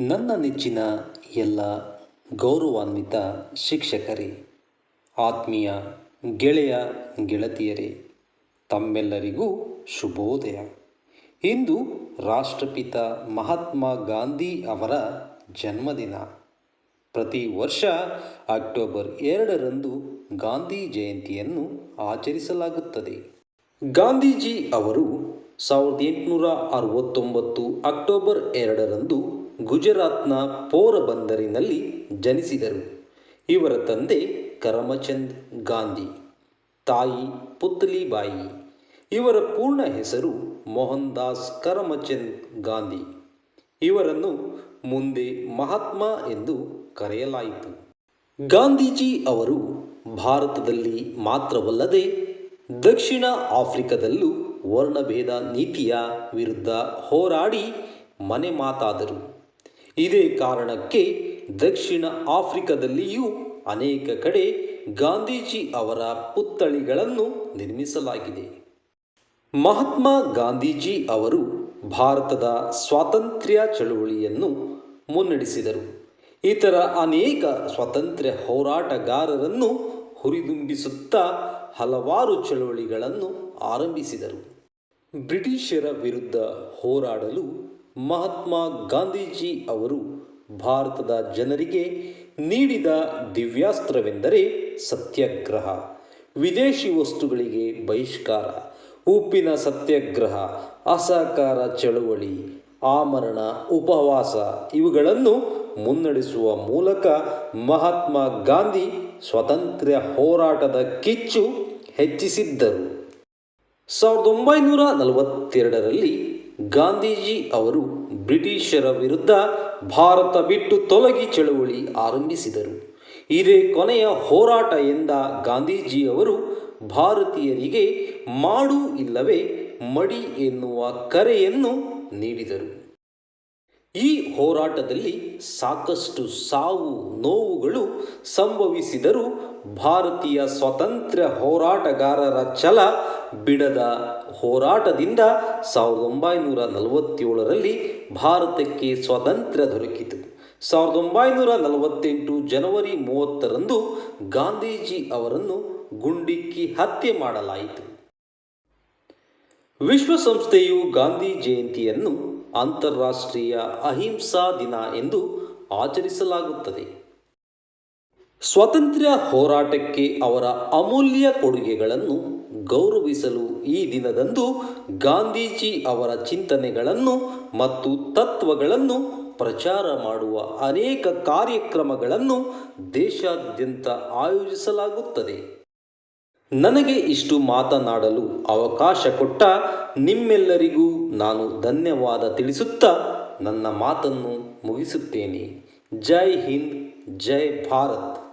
ನನ್ನ ನೆಚ್ಚಿನ ಎಲ್ಲ ಗೌರವಾನ್ವಿತ ಶಿಕ್ಷಕರೇ, ಆತ್ಮೀಯ ಗೆಳೆಯ ಗೆಳತಿಯರೇ, ತಮ್ಮೆಲ್ಲರಿಗೂ ಶುಭೋದಯ. ಇಂದು ರಾಷ್ಟ್ರಪಿತ ಮಹಾತ್ಮ ಗಾಂಧಿ ಅವರ ಜನ್ಮದಿನ. ಪ್ರತಿ ವರ್ಷ ಅಕ್ಟೋಬರ್ ಎರಡರಂದು ಗಾಂಧಿ ಜಯಂತಿಯನ್ನು ಆಚರಿಸಲಾಗುತ್ತದೆ. ಗಾಂಧೀಜಿ ಅವರು ಸಾವಿರದ ಎಂಟುನೂರ ಅರವತ್ತೊಂಬತ್ತು ಅಕ್ಟೋಬರ್ ಎರಡರಂದು ಗುಜರಾತ್ನ ಪೋರಬಂದರಿನಲ್ಲಿ ಜನಿಸಿದರು. ಇವರ ತಂದೆ ಕರಮಚಂದ್ ಗಾಂಧಿ, ತಾಯಿ ಪುತ್ಲಿಬಾಯಿ. ಇವರ ಪೂರ್ಣ ಹೆಸರು ಮೋಹನ್ ದಾಸ್ ಕರಮಚಂದ್ ಗಾಂಧಿ. ಇವರನ್ನು ಮುಂದೆ ಮಹಾತ್ಮ ಎಂದು ಕರೆಯಲಾಯಿತು. ಗಾಂಧೀಜಿ ಅವರು ಭಾರತದಲ್ಲಿ ಮಾತ್ರವಲ್ಲದೆ ದಕ್ಷಿಣ ಆಫ್ರಿಕಾದಲ್ಲೂ ವರ್ಣಭೇದ ನೀತಿಯ ವಿರುದ್ಧ ಹೋರಾಡಿ ಮನೆ ಮಾತಾದರು. ಇದೇ ಕಾರಣಕ್ಕೆ ದಕ್ಷಿಣ ಆಫ್ರಿಕಾದಲ್ಲಿಯೂ ಅನೇಕ ಕಡೆ ಗಾಂಧೀಜಿ ಅವರ ಪುತ್ಥಳಿಗಳನ್ನು ನಿರ್ಮಿಸಲಾಗಿದೆ. ಮಹಾತ್ಮ ಗಾಂಧೀಜಿ ಅವರು ಭಾರತದ ಸ್ವಾತಂತ್ರ್ಯ ಚಳುವಳಿಯನ್ನು ಮುನ್ನಡೆಸಿದರು. ಇತರ ಅನೇಕ ಸ್ವಾತಂತ್ರ್ಯ ಹೋರಾಟಗಾರರನ್ನು ಹುರಿದುಂಬಿಸುತ್ತಾ ಹಲವಾರು ಚಳುವಳಿಗಳನ್ನು ಆರಂಭಿಸಿದರು. ಬ್ರಿಟಿಷರ ವಿರುದ್ಧ ಹೋರಾಡಲು ಮಹಾತ್ಮ ಗಾಂಧೀಜಿ ಅವರು ಭಾರತದ ಜನರಿಗೆ ನೀಡಿದ ದಿವ್ಯಾಸ್ತ್ರವೆಂದರೆ ಸತ್ಯಾಗ್ರಹ, ವಿದೇಶಿ ವಸ್ತುಗಳಿಗೆ ಬಹಿಷ್ಕಾರ, ಉಪ್ಪಿನ ಸತ್ಯಾಗ್ರಹ, ಅಸಹಕಾರ ಚಳುವಳಿ, ಆಮರಣ, ಉಪವಾಸ ಇವುಗಳನ್ನು ಮುನ್ನಡೆಸುವ ಮೂಲಕ ಮಹಾತ್ಮ ಗಾಂಧಿ ಸ್ವಾತಂತ್ರ್ಯ ಹೋರಾಟದ ಕಿಚ್ಚು ಹೆಚ್ಚಿಸಿದ್ದರು. ಸಾವಿರದ ಒಂಬೈನೂರ ನಲವತ್ತೆರಡರಲ್ಲಿ ಗಾಂಧೀಜಿ ಅವರು ಬ್ರಿಟಿಷರ ವಿರುದ್ಧ ಭಾರತ ಬಿಟ್ಟು ತೊಲಗಿ ಚಳುವಳಿ ಆರಂಭಿಸಿದರು. ಇದೇ ಕೊನೆಯ ಹೋರಾಟ ಎಂದ ಗಾಂಧೀಜಿ ಅವರು ಭಾರತೀಯರಿಗೆ ಮಾಡು ಇಲ್ಲವೇ, ಮಡಿ ಎನ್ನುವ ಕರೆಯನ್ನು ನೀಡಿದರು. ಈ ಹೋರಾಟದಲ್ಲಿ ಸಾಕಷ್ಟು ಸಾವು, ನೋವುಗಳು ಸಂಭವಿಸಿದರೂ ಭಾರತೀಯ ಸ್ವಾತಂತ್ರ್ಯ ಹೋರಾಟಗಾರರ ಛಲ ಬಿಡದ ಹೋರಾಟದಿಂದ ಸಾವಿರದ ಒಂಬೈನೂರ ನಲವತ್ತೇಳರಲ್ಲಿ ಭಾರತಕ್ಕೆ ಸ್ವಾತಂತ್ರ್ಯ ದೊರಕಿತು. ಸಾವಿರದ ಒಂಬೈನೂರ ನಲವತ್ತೆಂಟು ಜನವರಿ ಮೂವತ್ತರಂದು ಗಾಂಧೀಜಿ ಅವರನ್ನು ಗುಂಡಿಕ್ಕಿ ಹತ್ಯೆ ಮಾಡಲಾಯಿತು. ವಿಶ್ವಸಂಸ್ಥೆಯು ಗಾಂಧಿ ಜಯಂತಿಯನ್ನು ಅಂತಾರಾಷ್ಟ್ರೀಯ ಅಹಿಂಸಾ ದಿನ ಎಂದು ಆಚರಿಸಲಾಗುತ್ತದೆ. ಸ್ವಾತಂತ್ರ್ಯ ಹೋರಾಟಕ್ಕೆ ಅವರ ಅಮೂಲ್ಯ ಕೊಡುಗೆಗಳನ್ನು ಗೌರವಿಸಲು ಈ ದಿನದಂದು ಗಾಂಧೀಜಿ ಅವರ ಚಿಂತನೆಗಳನ್ನು ಮತ್ತು ತತ್ವಗಳನ್ನು ಪ್ರಚಾರ ಮಾಡುವ ಅನೇಕ ಕಾರ್ಯಕ್ರಮಗಳನ್ನು ದೇಶಾದ್ಯಂತ ಆಯೋಜಿಸಲಾಗುತ್ತದೆ. ನನಗೆ ಇಷ್ಟು ಮಾತನಾಡಲು ಅವಕಾಶ ಕೊಟ್ಟ ನಿಮ್ಮೆಲ್ಲರಿಗೂ ನಾನು ಧನ್ಯವಾದ ತಿಳಿಸುತ್ತಾ ನನ್ನ ಮಾತನ್ನು ಮುಗಿಸುತ್ತೇನೆ. ಜೈ ಹಿಂದ್, ಜೈ ಭಾರತ್.